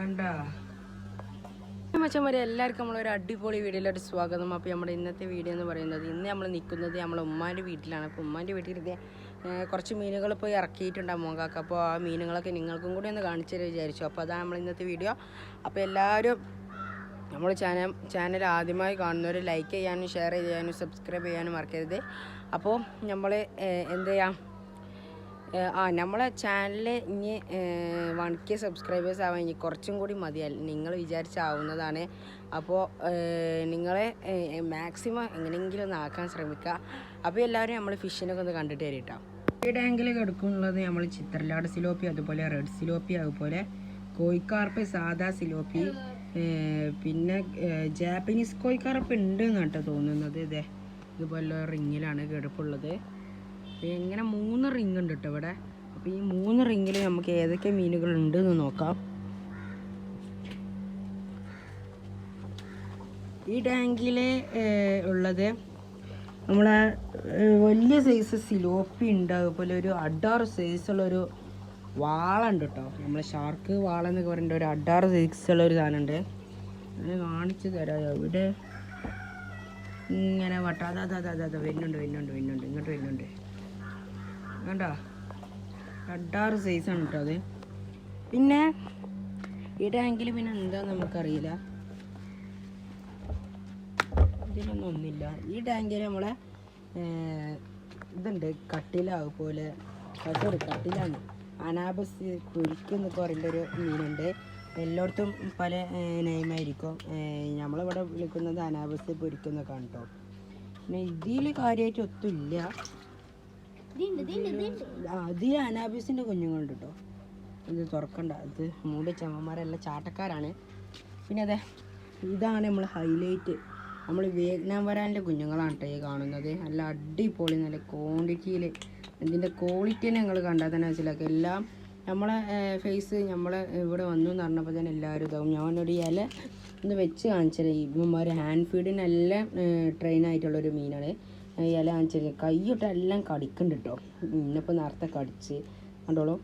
വേണ്ട. മച്ചന്മാരെ എല്ലാവർക്കും നമ്മളൊരു അടിപൊളി വീഡിയോയിലോട്ട് സ്വാഗതം. അപ്പോൾ നമ്മുടെ ഇന്നത്തെ വീഡിയോ എന്ന് പറയുന്നത് ഇന്ന് നമ്മൾ നിൽക്കുന്നത് നമ്മളെ ഉമ്മാന്റെ വീട്ടിലാണ്. അപ്പോൾ ഉമ്മാന്റെ ഇത് കുറച്ച് മീനുകൾ പോയി ഇറക്കിയിട്ടുണ്ടാകും മോങ്കാക്ക അപ്പോൾ ആ മീനുകളൊക്കെ നിങ്ങൾക്കും കൂടി ഒന്ന് കാണിച്ചു തരാൻ വിചാരിച്ചു. അപ്പോൾ അതാണ് നമ്മൾ ഇന്നത്തെ വീഡിയോ. അപ്പോൾ എല്ലാവരും നമ്മൾ ചാനൽ ചാനൽ ആദ്യമായി കാണുന്നവർ ലൈക്ക് ചെയ്യാനും ഷെയർ ചെയ്യാനും സബ്സ്ക്രൈബ് ചെയ്യാനും മറക്കരുത്. അപ്പോൾ നമ്മൾ എന്ത് ചെയ്യാം? ആ നമ്മളെ ചാനലിൽ ഇനി വൺ കെ സബ്സ്ക്രൈബേഴ്സ് ആവാൻ ഇനി കുറച്ചും കൂടി മതിയാൽ നിങ്ങൾ വിചാരിച്ചാവുന്നതാണ് അപ്പോൾ നിങ്ങളെ മാക്സിമം എങ്ങനെയെങ്കിലും ഒന്ന് ആക്കാൻ ശ്രമിക്കുക. അപ്പോൾ എല്ലാവരും നമ്മൾ ഫിഷിനൊക്കെ ഒന്ന് കണ്ടിട്ട് കയറിയിട്ടോ ഈ ടാങ്കിൽ കിടക്കുന്നുള്ളത് നമ്മൾ ചിത്രലാട് സിലോപ്പി അതുപോലെ റെഡ് സിലോപ്പി അതുപോലെ കോഴിക്കാർപ്പ് സാദാ സിലോപ്പി പിന്നെ ജാപ്പനീസ് കോഴിക്കാർപ്പ് ഉണ്ട് എന്നാട്ടോ തോന്നുന്നത്. ഇതേ ഇതുപോലെ റിങ്ങിലാണ് കിടപ്പുള്ളത്. അപ്പോൾ ഇങ്ങനെ മൂന്ന് റിങ് ഉണ്ട് കേട്ടോ ഇവിടെ. അപ്പോൾ ഈ മൂന്ന് റിങ്ങിൽ നമുക്ക് ഏതൊക്കെ മീനുകൾ ഉണ്ട് എന്ന് നോക്കാം. ഈ ടാങ്കിൽ ഉള്ളത് നമ്മളെ വലിയ സൈസ് സിലോപ്പി ഉണ്ട്. അതുപോലെ ഒരു അഡാറ് സൈസുള്ളൊരു വാളുണ്ട് കേട്ടോ നമ്മളെ ഷാർക്ക് വാളെന്നൊക്കെ പറയുന്ന ഒരു അഡാറ് സൈസുള്ള ഒരു സാധനമുണ്ട് അത് കാണിച്ചു തരാം. ഇവിടെ ഇങ്ങനെ വട്ട അതാ അതാ അതാ വരുന്നുണ്ട് വരുന്നുണ്ട് വരുന്നുണ്ട്. ഇങ്ങോട്ട് വരുന്നുണ്ട്. കണ്ടോ? അഡാറ് സൈസാണ് കേട്ടോ അത്. പിന്നെ ഇടാങ്കിൽ പിന്നെ എന്താ നമുക്കറിയില്ല. ഇതിനൊന്നും ഒന്നില്ല ഈ ടാങ്കിൽ നമ്മളെ ഇതുണ്ട് കട്ടില അതുപോലെ സോറി കട്ടിലാണ്. അനാബസ് കുരിക്ക് എന്നൊക്കെ പറയുന്ന ഒരു മീനുണ്ട്. എല്ലായിടത്തും പല നെയ്മായിരിക്കും. നമ്മളിവിടെ വിളിക്കുന്നത് അനാബസ് പൊരിക്കുന്നൊക്കെ കേട്ടോ പിന്നെ ഇതിൽ കാര്യമായിട്ട് ഒത്തുമില്ല. ആ, അനാബീസിന്റെ കുഞ്ഞുങ്ങളുണ്ട് കേട്ടോ ഇത് തുറക്കണ്ട ഇത് മൂടി ചമ്മന്മാരെല്ലാം ചാട്ടക്കാരാണ്. പിന്നെ അതെ ഇതാണ് നമ്മൾ ഹൈലൈറ്റ് നമ്മൾ വിയറ്റ്നാം വരാന്റെ കുഞ്ഞുങ്ങളാണ് കേട്ടോ ഈ കാണുന്നത്. നല്ല അടിപൊളി നല്ല ക്വാണ്ടിറ്റിയിൽ ഇതിന്റെ ക്വാളിറ്റി തന്നെ ഞങ്ങൾ കണ്ടാൽ തന്നെ മനസ്സിലാക്കുക എല്ലാം നമ്മളെ ഫേസ് നമ്മളെ ഇവിടെ വന്നു എന്ന് പറഞ്ഞപ്പോൾ തന്നെ എല്ലാവരും ഇതാവും. ഞാനൊരു ഇല ഒന്ന് വെച്ച് കാണിച്ചത് ഇവന്മാർ ഹാൻഡ് ഫീഡിനെല്ലാം ട്രെയിൻ ആയിട്ടുള്ളൊരു മീനാണ്. ഇല കാണിച്ചത് കൈയിട്ട് എല്ലാം കടിക്കുന്നുണ്ട് കേട്ടോ ഇന്നിപ്പോൾ നേരത്തെ കടിച്ച്. കണ്ടോളൂ.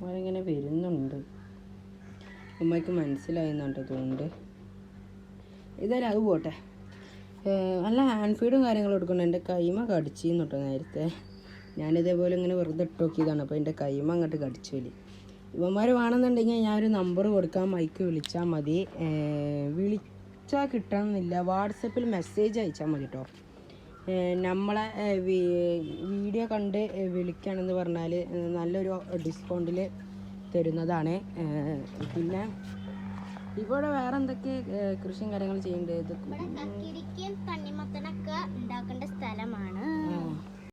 അവരിങ്ങനെ വരുന്നുണ്ട്. ഉമ്മയ്ക്ക് മനസ്സിലായെന്നുണ്ട് തോന്നുന്നുണ്ട്. ഇതായാലും അത് പോട്ടെ. നല്ല ഹാൻഡ് ഫീഡും കാര്യങ്ങളും എടുക്കണം എന്റെ കൈമ കടിച്ചിന്ന് കേട്ടോ നേരത്തെ. ഞാനിതേപോലെ ഇങ്ങനെ വെറുതെ ഇട്ട് നോക്കിയതാണ്. അപ്പോൾ എന്റെ കൈമ അങ്ങോട്ട് കടിച്ചു വലി ഇവന്മാർ വേണമെന്നുണ്ടെങ്കിൽ ഞാനൊരു നമ്പർ കൊടുക്കാം. മൈക്ക് വിളിച്ചാൽ മതി. ഏഹ് വിളിച്ചാൽ കിട്ടണമെന്നില്ല. വാട്സപ്പിൽ മെസ്സേജ് അയച്ചാൽ മതി കേട്ടോ നമ്മളെ വീഡിയോ കണ്ട് വിളിക്കുകയാണെന്ന് പറഞ്ഞാൽ നല്ലൊരു ഡിസ്കൗണ്ടിൽ തരുന്നതാണ്. പിന്നെ ഇവിടെ വേറെ എന്തൊക്കെ കൃഷിയും കാര്യങ്ങൾ ചെയ്യേണ്ടത് തണ്ണിമത്തനൊക്കെ ഉണ്ടാക്കേണ്ട സ്ഥലമാണ്.